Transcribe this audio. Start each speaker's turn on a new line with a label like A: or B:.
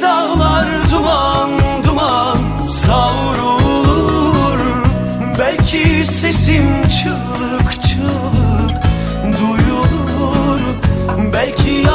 A: Dağlar duman duman savrulur. Belki sesim çığlık çığlık duyulur. Belki